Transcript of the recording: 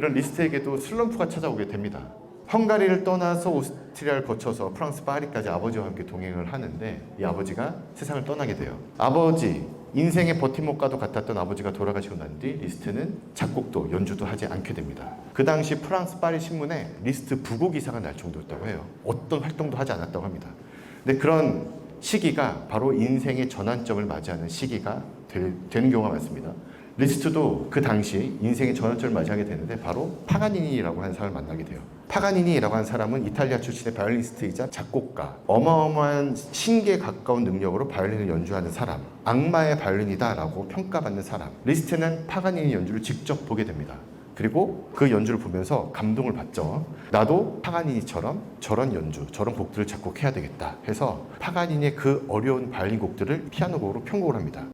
이런 리스트에게도 슬럼프가 찾아오게 됩니다. 헝가리를 떠나서 오스트리아를 거쳐서 프랑스 파리까지 아버지와 함께 동행을 하는데 이 아버지가 세상을 떠나게 돼요. 아버지 인생의 버팀목과도 같았던 아버지가 돌아가시고 난 뒤 리스트는 작곡도 연주도 하지 않게 됩니다. 그 당시 프랑스 파리 신문에 리스트 부고 기사가 날 정도였다고 해요. 어떤 활동도 하지 않았다고 합니다. 근데 그런 시기가 바로 인생의 전환점을 맞이하는 시기가 될- 되는 경우가 많습니다. 리스트도 그 당시 인생의 전환점을 맞이하게 되는데 바로 파가니니라고 하는 사람을 만나게 돼요. 파가니니라고 하는 사람은 이탈리아 출신의 바이올리스트이자 작곡가, 어마어마한 신기에 가까운 능력으로 바이올린을 연주하는 사람, 악마의 바이올린이다라고 평가받는 사람. 리스트는 파가니니 연주를 직접 보게 됩니다. 그리고 그 연주를 보면서 감동을 받죠. 나도 파가니니처럼 저런 연주, 저런 곡들을 작곡해야 되겠다 해서 파가니니의 그 어려운 바이올린 곡들을 피아노 곡으로 편곡을 합니다.